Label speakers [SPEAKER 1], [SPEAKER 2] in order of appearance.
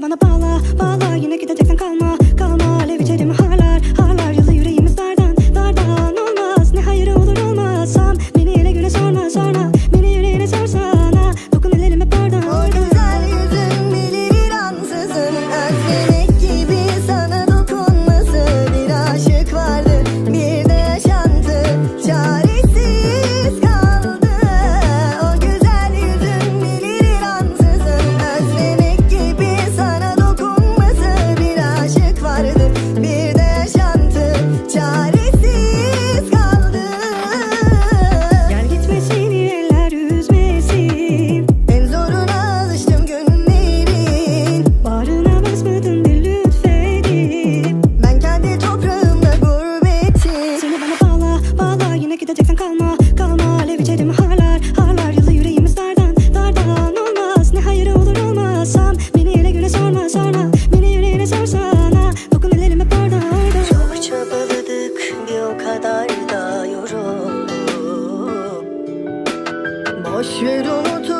[SPEAKER 1] Bana bağla bağla yine gideceksen gideceksen kalma Kalma. Alev içerim harlar Harlar yılı yüreğimiz dardan Dardan olmaz. Ne hayırı olur olmazsam Beni ele güne sorma sorma. Beni yüreğine sorsana. Dokun el elime orada.
[SPEAKER 2] Çok çabaladık bir o kadar da yoruldum Boş ver umutu